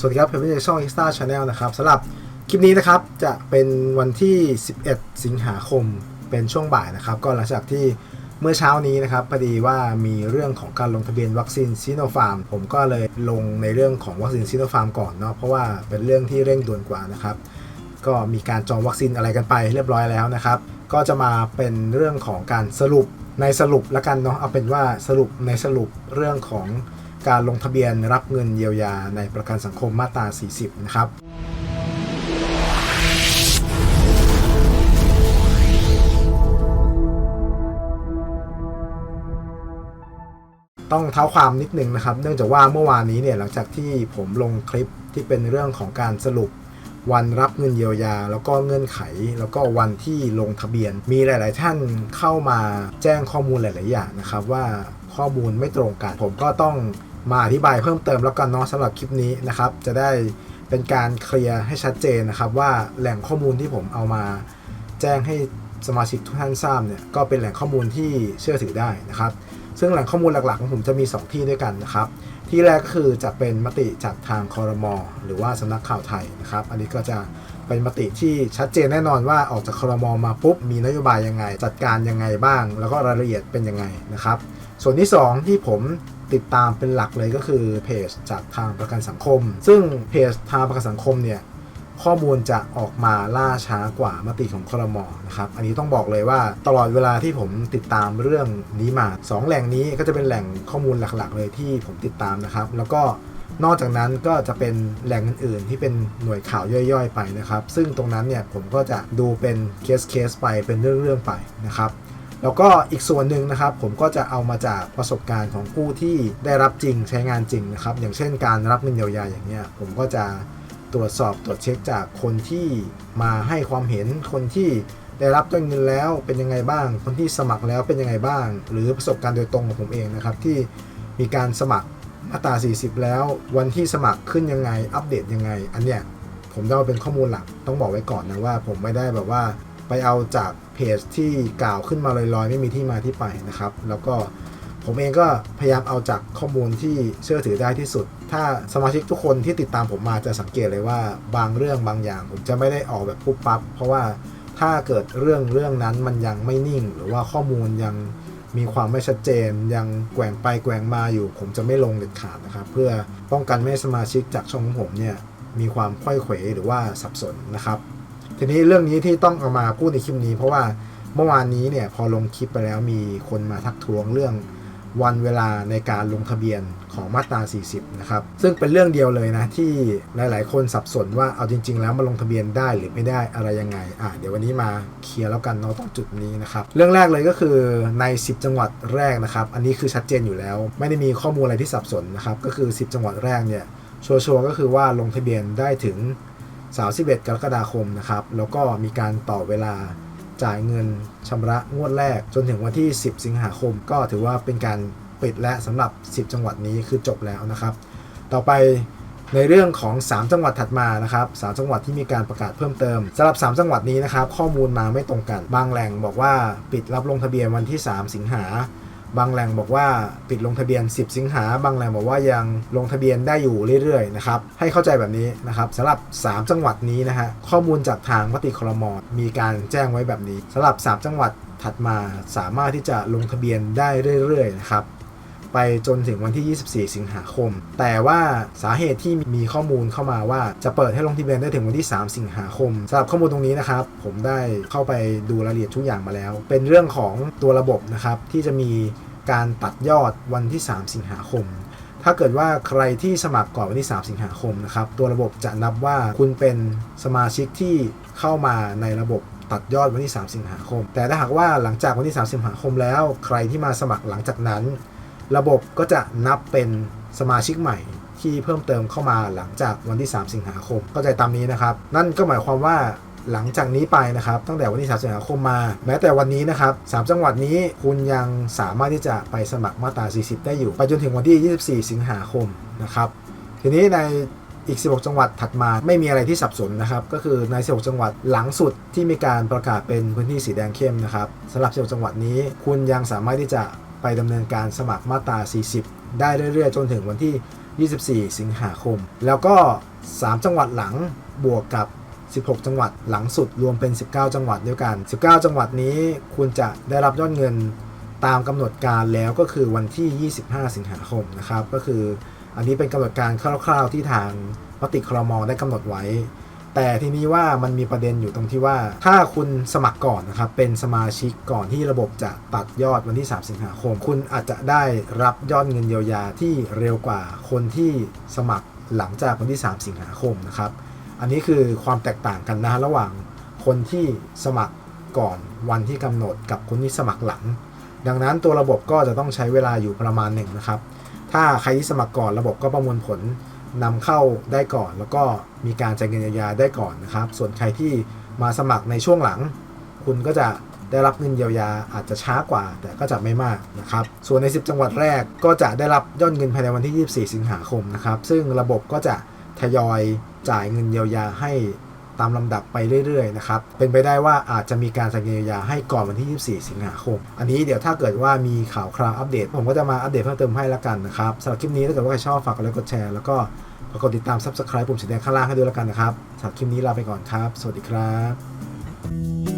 สวัสดีครับผมเป็นช่อง Extra Channel นะครับสำหรับคลิปนี้นะครับจะเป็นวันที่ 11 สิงหาคมเป็นช่วงบ่ายนะครับ ก็หลังจากที่เมื่อเช้านี้นะครับพอดีว่ามีเรื่องของการลงทะเบียนวัคซีนซีโนฟาร์มผมก็เลยลงในเรื่องของวัคซีนซีโนฟาร์มก่อนเนาะเพราะว่าเป็นเรื่องที่เร่งด่วนกว่านะครับ ก็มีการจองวัคซีนอะไรกันไปเรียบร้อยแล้วนะครับ ก็จะมาเป็นเรื่องของการสรุปในสรุปล้วกันเนาะเอาเป็นว่าสรุปในสรุปเรื่องของ การลงทะเบียนรับเงินเยียวยาในประกันสังคมมาตรา 40 นะครับต้องเท้าความนิดนึงนะครับ เนื่องจากว่าเมื่อวานนี้เนี่ยหลังจากที่ผมลงคลิปที่เป็นเรื่องของการสรุป วันรับเงินเยียวยา แล้วก็เงื่อนไข แล้วก็วันที่ลงทะเบียน มีหลาย ๆ ท่านเข้ามาแจ้งข้อมูลหลาย ๆ อย่างนะครับ ว่าข้อมูลไม่ตรงกัน ผมก็ต้อง มาอธิบายเพิ่มเติมแล้วกันเนาะสำหรับคลิปนี้นะครับ จะได้เป็นการเคลียร์ให้ชัดเจนนะครับ ว่าแหล่งข้อมูลที่ผมเอามาแจ้งให้สมาชิกทุกท่านทราบเนี่ยก็เป็นแหล่งข้อมูลที่เชื่อถือได้นะครับ ซึ่งแหล่งข้อมูลหลักๆของผมจะมี 2 ที่ด้วยกันนะครับ ที่แรกก็คือจะเป็นมติจากทางคอรมอหรือว่าสำนักข่าวไทยนะครับ อันนี้ก็จะเป็นมติที่ชัดเจนแน่นอนว่าออกจากคอรมอมาปุ๊บมีนโยบายยังไง จัดการยังไงบ้าง แล้วก็รายละเอียดเป็นยังไงนะครับ ส่วนที่ 2 ที่ผม ติดตามเป็นหลักเลยก็คือเพจจากทางประกันสังคม ซึ่งเพจทางประกันสังคมเนี่ยข้อมูลจะออกมาล่าช้ากว่ามติของครมนะครับ อันนี้ต้องบอกเลยว่าตลอดเวลาที่ผมติดตามเรื่องนี้มา 2 แหล่งนี้ก็จะเป็นแหล่งข้อมูลหลักๆ เลยที่ผมติดตามนะครับ แล้วก็นอกจากนั้นก็จะเป็นแหล่งอื่น ๆ ที่เป็นหน่วยข่าวย่อยๆ ไปนะครับ ซึ่งตรงนั้นเนี่ยผมก็จะดูเป็นเคสเคสไปเป็นเรื่องๆไปนะครับ แล้วก็อีกส่วนหนึ่งนะครับ ผมก็จะเอามาจากประสบการณ์ของผู้ที่ได้รับจริงใช้งานจริงนะครับ อย่างเช่นการรับเงินเยียวยาอย่างเงี้ยผมก็จะตรวจสอบตรวจเช็คจากคนที่มาให้ความเห็นคนที่ได้รับเงินแล้วเป็นยังไงบ้าง คนที่สมัครแล้วเป็นยังไงบ้าง หรือประสบการณ์โดยตรงของผมเองนะครับ ที่มีการสมัครมาตรา 40 แล้ว วันที่สมัครขึ้นยังไงอัปเดตยังไง อันเนี้ยผมจะเอาเป็นข้อมูลหลักต้องบอกไว้ก่อนนะว่า ผมไม่ได้แบบว่า ไปเอาจากเพจที่กล่าวขึ้นมาลอยๆ ไม่มีที่มาที่ไปนะครับ แล้วก็ผมเองก็พยายามเอาจากข้อมูลที่เชื่อถือได้ที่สุด ถ้าสมาชิกทุกคนที่ติดตามผมมาจะสังเกตเลยว่าบางเรื่องบางอย่าง ผมจะไม่ได้ออกแบบปุ๊บปั๊บ เพราะว่าถ้าเกิดเรื่องเรื่องนั้นมันยังไม่นิ่ง หรือว่าข้อมูลยังมีความไม่ชัดเจน ยังแกว่งไปแกว่งมาอยู่ ผมจะไม่ลงเด็ดขาดนะครับ เพื่อป้องกันไม่ให้สมาชิกจากช่องของผมเนี่ยมีความค่อยเขวหรือว่าสับสนนะครับ ทีนี้เรื่องนี้ที่ต้องเอามาพูดในคลิปนี้ เพราะว่าเมื่อวานนี้เนี่ยพอลงคลิปไปแล้วมีคนมาทักท้วงเรื่องวันเวลาในการลงทะเบียนของมาตรา 40 นะครับ ซึ่งเป็นเรื่องเดียวเลยนะ ที่หลาย ๆ คนสับสนว่าเอาจริง ๆ แล้วมาลงทะเบียนได้หรือไม่ได้อะไรยังไง อะเดี๋ยววันนี้มาเคลียร์แล้วกันเนาะตรงจุดนี้นะครับ เรื่องแรกเลยก็คือใน 10 จังหวัดแรกนะครับ อันนี้คือชัดเจนอยู่แล้ว ไม่ได้มีข้อมูลอะไรที่สับสนนะครับ ก็คือ 10 จังหวัดแรกเนี่ยชัวร์ๆก็คือว่าลงทะเบียนได้ถึง 31 กรกฎาคมนะครับ แล้วก็มีการต่อเวลาจ่ายเงินชำระงวดแรกจนถึงวันที่ 10 สิงหาคม ก็ถือว่าเป็นการปิดและสำหรับ 10 จังหวัดนี้คือจบแล้วนะครับ ต่อไปในเรื่องของ 3 จังหวัดถัดมานะครับ3จังหวัดที่มีการประกาศเพิ่มเติมสำหรับ 3 จังหวัดนี้นะครับ ข้อมูลมาไม่ตรงกัน บางแหล่งบอกว่าปิดรับลงทะเบียนวันที่ 3 สิงหา บางแหล่งบอกว่าปิดลงทะเบียน 10 สิงหา บางแหล่งบอกว่ายังลงทะเบียนได้อยู่เรื่อยๆนะครับ ให้เข้าใจแบบนี้นะครับสำหรับ 3 จังหวัดนี้นะฮะ ข้อมูลจากทางมติครมมีการแจ้งไว้แบบนี้สำหรับ 3 จังหวัดถัดมาสามารถที่จะลงทะเบียนได้เรื่อยๆนะครับ ไปจนถึงวันที่ 24 สิงหาคม แต่ว่าสาเหตุที่มีข้อมูลเข้ามาว่าจะเปิดให้ลงทะเบียนได้ถึงวันที่ 3 สิงหาคมสำหรับข้อมูลตรงนี้นะครับ ผมได้เข้าไปดูรายละเอียดทุกอย่างมาแล้ว เป็นเรื่องของตัวระบบนะครับที่จะมีการตัดยอดวันที่ 3 สิงหาคม ถ้าเกิดว่าใครที่สมัครก่อนวันที่ 3 สิงหาคมนะครับ ตัวระบบจะนับว่าคุณเป็นสมาชิกที่เข้ามาในระบบตัดยอดวันที่ 3 สิงหาคม แต่ถ้าหากว่าหลังจากวันที่ 3 สิงหาคมแล้ว ใครที่มาสมัครหลังจากนั้น ระบบก็จะนับเป็นสมาชิกใหม่ที่เพิ่มเติมเข้ามาหลังจากวันที่ 3 สิงหาคมเข้าใจตามนี้นะครับ นั่นก็หมายความว่าหลังจากนี้ไปนะครับ ตั้งแต่วันที่ 3 สิงหาคมมา แม้แต่วันนี้นะครับ 3 จังหวัดนี้คุณยังสามารถที่จะไปสมัครมาตรา 40 ได้อยู่ ไปจนถึงวันที่ 24 สิงหาคมนะครับ ทีนี้ในอีก 16 จังหวัดถัดมาไม่มีอะไรที่สับสนนะครับ ก็คือใน 16 จังหวัดหลังสุดที่มีการประกาศเป็นพื้นที่สีแดงเข้มนะครับสำหรับ 16 จังหวัดนี้ คุณยังสามารถที่จะ ไปดำเนินการสมัครมาตรา 40 ได้เรื่อยๆ จนถึงวันที่ 24 สิงหาคม แล้วก็ 3 จังหวัดหลังบวกกับ 16 จังหวัดหลังสุดรวมเป็น 19 จังหวัดด้วยกัน 19 จังหวัดนี้คุณจะได้รับยอดเงินตามกำหนดการแล้วก็คือวันที่ 25 สิงหาคมนะครับ ก็คืออันนี้เป็นกำหนดการคร่าวๆที่ทางมติครมได้กำหนดไว้ แต่ทีนี้ว่ามันมีประเด็นอยู่ตรงที่ว่า ถ้าคุณสมัครก่อนนะครับ เป็นสมาชิกก่อนที่ระบบจะตัดยอดวันที่ 3 สิงหาคม คุณอาจจะได้รับยอดเงินเยียวยาที่เร็วกว่าคนที่สมัครหลังจากวันที่ 3 สิงหาคมนะครับ อันนี้คือความแตกต่างกันนะระหว่างคนที่สมัครก่อนวันที่กำหนดกับคนที่สมัครหลัง ดังนั้นตัวระบบก็จะต้องใช้เวลาอยู่ประมาณหนึ่งนะครับ ถ้าใครที่สมัครก่อนระบบก็ประมวลผล นำเข้าได้ก่อน แล้วก็มีการจ่ายเงินเยียวยาได้ก่อนนะครับ ส่วนใครที่มาสมัครในช่วงหลัง คุณก็จะได้รับเงินเยียวยาอาจจะช้ากว่า แต่ก็จะไม่มากนะครับ ส่วนใน 10 จังหวัดแรกก็จะได้รับยอดเงินภายในวันที่ 24 สิงหาคมนะครับ ซึ่งระบบก็จะทยอยจ่ายเงินเยียวยาให้ ตามลำดับไปเรื่อยๆนะครับเป็นไปได้ว่าอาจจะมีการสัญญายาให้ก่อนวันที่ 24 สิงหาคม อันนี้เดี๋ยวถ้าเกิดว่ามีข่าวคราวอัปเดต ผมก็จะมาอัปเดตเพิ่มเติมให้ละกันนะครับสำหรับคลิปนี้ถ้าเกิดว่าใครชอบฝากกดไลค์กดแชร์แล้วก็ฝากกดติดตาม Subscribe ปุ่มสีแดงข้างล่างให้ด้วยละกันนะครับสำหรับคลิปนี้ลาไปก่อนครับ สวัสดีครับ